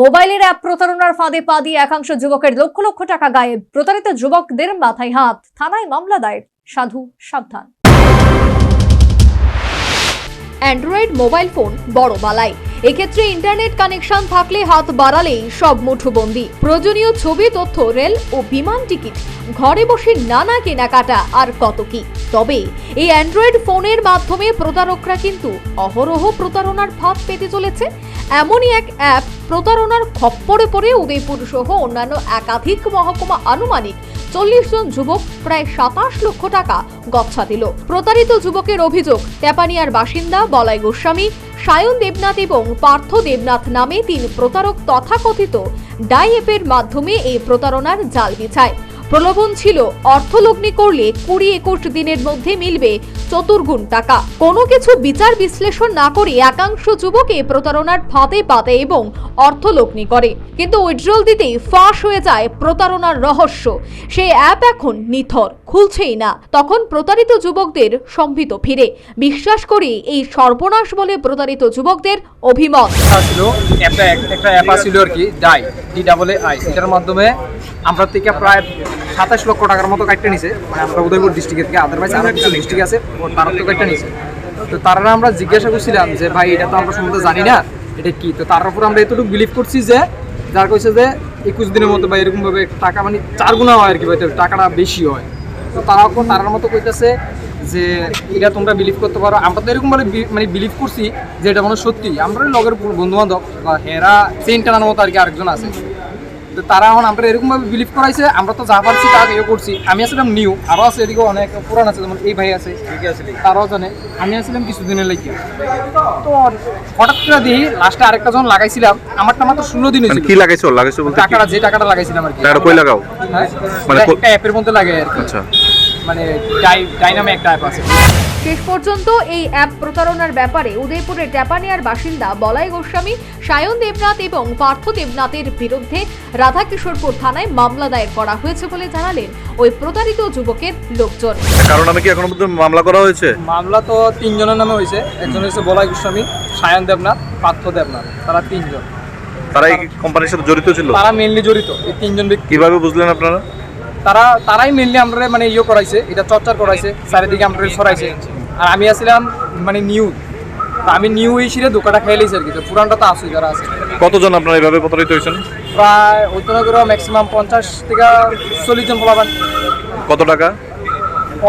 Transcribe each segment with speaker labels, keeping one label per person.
Speaker 1: মোবাইলের অ্যাপ প্রতারণার ফাঁদে পা দিয়ে একাংশ যুবকের লক্ষ লক্ষ টাকা গায়েব। প্রতারিত যুবকদের মাথায় হাত। থানায় মামলা দায়ের। সাধু, সাবধান। অ্যান্ড্রয়েড মোবাইল ফোন বড় বালাই। এক্ষেত্রে ইন্টারনেট কানেকশন থাকলে হাত বাড়ালেই সব মুঠোবন্দি। প্রয়োজনীয় ছবি, তথ্য, রেল ও বিমান টিকিট। ঘরে বসে নানা কেনাকাটা আর কত কি। তবে এই অ্যান্ড্রয়েড ফোনের মাধ্যমে প্রতারকরা কিন্তু অহরহ প্রতারণার ফাঁদ পেতে চলেছে। এমনই এক অ্যাপ প্রতারণার খপ্পরে পড়ে উদয়পুর সহ অন্যান্য একাধিক মহকুমা আনুমানিক চল্লিশ জন যুবক প্রায় সাতাশ লক্ষ টাকা গচ্ছা দিল। প্রতারিত যুবকের অভিযোগ, তেপানিয়ার বাসিন্দা বলাই গোস্বামী, সায়ন দেবনাথ এবং পার্থ দেবনাথ নামে তিন প্রতারক তথাকথিত ডাই অ্যাপের মাধ্যমে এই প্রতারণার জাল বিছায়। প্রলোভন ছিল। অর্থলগ্নি করলে কুড়ি একুশ দিনের মধ্যে মিলবে চতুর্গুণ টাকা। কোনো কিছু বিচার বিশ্লেষণ না করে একাংশ যুবকে প্রতারণার ফাঁদে পাতে এবং অর্থলগ্নি করে। কিন্তু উইড্রল দিতেই ফাঁস হয়ে যায় প্রতারণার রহস্য। সেই অ্যাপ এখন নিথর। খুলছেই না। তখন প্রতারিত যুবকদের সম্ভিত ফিরে। বিশ্বাস করি এই সর্বনাশ বলে প্রতারিত যুবকদের অভিমত।
Speaker 2: ছিল, একটা একটা অ্যাপ ছিল আর কি, ডাই ডি ডাবল আই এটার মাধ্যমে আমরা থেকে প্রায় সাতাশ লক্ষ টাকার মতো কাটতে নিছে। মানে আমরা উদয়পুর ডিস্ট্রিক্টের থেকে আদারওয়াইজ আরও কিছু ডিস্ট্রিক্ট আছে তারা তো কাটতে নিছে। তো তারা আমরা জিজ্ঞাসা করছিলাম যে, ভাই, এটা তো আমরা সম্বন্ধে জানি না, এটা কি? তো তার উপর আমরা এতটুকু বিলিভ করছি যে, যার কইছে যে, একুশ দিনের মতো বা এরকম ভাবে টাকা মানে চার গুণা হয় আর কি টাকাটা বেশি হয়। তো তারা এখন তারার মতো কইতেছে যে এটা তোমরা বিলিভ করতে পারো। আমরা তো এরকম ভাবে মানে বিলিভ করছি যে এটা মনে সত্যি। আমরা লগের বন্ধু বান্ধব বা হেরা সেন্ট টানার মতো আর কি আরেকজন আছে। তো তারা এখন আমরা এরকম ভাবে বিলিভ করাইছে আমরা তো যা পারছি তা ইয়ে করছি। আমি আসলাম নিউ আরও আছে এদিকে অনেক পুরান আছে যেমন এই ভাই আছে তারাও জানে। আমি আসলাম কিছুদিনের লেগে। তো হঠাৎ করে দিই লাস্টে আরেকটা জন লাগাইছিলাম। আমারটা মাত্র ষোলো দিন
Speaker 3: মানে
Speaker 2: হয়েছিল।
Speaker 3: কি লাগাইছো লাগাইছো বলতে
Speaker 2: টাকাটা যে টাকাটা লাগাইছিলাম আর কি
Speaker 3: টাকাটা কই লাগাও?
Speaker 2: হ্যাঁ?
Speaker 3: মানে
Speaker 2: একটা অ্যাপের মধ্যে লাগে আর কি
Speaker 3: আচ্ছা।
Speaker 2: মানে ডাই ডাইনামে একটা অ্যাপ আছে।
Speaker 1: শেষ পর্যন্ত এই অ্যাপ প্রতারণার ব্যাপারে উদয়পুরের ট্যাপানিয়ার বাসিন্দা বলাই গোস্বামী সায়ন দেবনাথ এবং পার্থ দেবনাথের বিরুদ্ধে রাধাকিশোরপুর থানায় মামলা দায়ের করা হয়েছে বলে জানালেন ওই প্রতারিত যুবকের লোকজন।
Speaker 3: কারণ নামে কি এখনও পর্যন্ত মামলা করা হয়েছে?
Speaker 2: মামলা তো তিনজনের নামে হয়েছে। একজন হচ্ছে বলাই গোস্বামী সায়ন দেবনাথ পার্থ দেবনাথ। তারা তিনজন।
Speaker 3: তারা এই কোম্পানির সাথে জড়িত ছিল?
Speaker 2: তারা মেনলি জড়িত। এই তিনজন ব্যক্তি
Speaker 3: কীভাবে বুঝলেন আপনারা?
Speaker 2: তারা তারাই মেনলি আমরা মানে ইয়ে করাইছে এটা চর্চা করাইছে চারিদিকে আমরা ছড়াইছে। আর আমি আসছিলাম মানে নিউ আমি নিউ হিসেবে দোকানটা খেয়ে লিছি আর কি তো পুরানটা তো আসুই যারা আছে।
Speaker 3: কতজন আপনারা এইভাবে প্রতারিত হয়েছেন?
Speaker 2: প্রায় করে ম্যাক্সিমাম পঞ্চাশ থেকে চল্লিশ জন বলাবেন
Speaker 3: কত টাকা?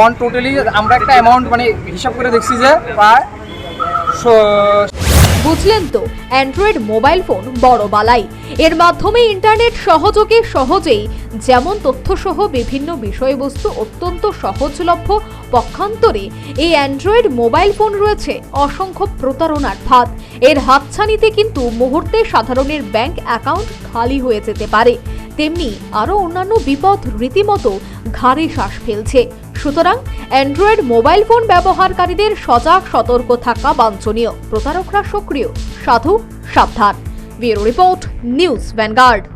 Speaker 2: অন টোটালি আমরা একটা অ্যামাউন্ট মানে হিসাব করে দেখছি যে প্রায়
Speaker 1: বুঝলেন তো অ্যান্ড্রয়েড মোবাইল ফোন বড় বালাই। এর মাধ্যমে ইন্টারনেট সহযোগে সহজেই যেমন তথ্যসহ বিভিন্ন বিষয়বস্তু অত্যন্ত সহজলভ্য, পক্ষান্তরে এই অ্যান্ড্রয়েড মোবাইল ফোন রয়েছে অসংখ্য প্রতারণার ফাঁদ। এর হাতছানিতে কিন্তু মুহূর্তে সাধারণের ব্যাংক অ্যাকাউন্ট খালি হয়ে যেতে পারে। তেমনি আরও অন্যান্য বিপদ রীতিমতো ঘাড়ে শ্বাস ফেলছে। সুতরাং অ্যান্ড্রয়েড মোবাইল ফোন ব্যবহারকারীদের সজাগ সতর্ক থাকা বাঞ্ছনীয়। প্রতারকরা সক্রিয়। সাধু, সাবধান। Bureau report, news Vanguard.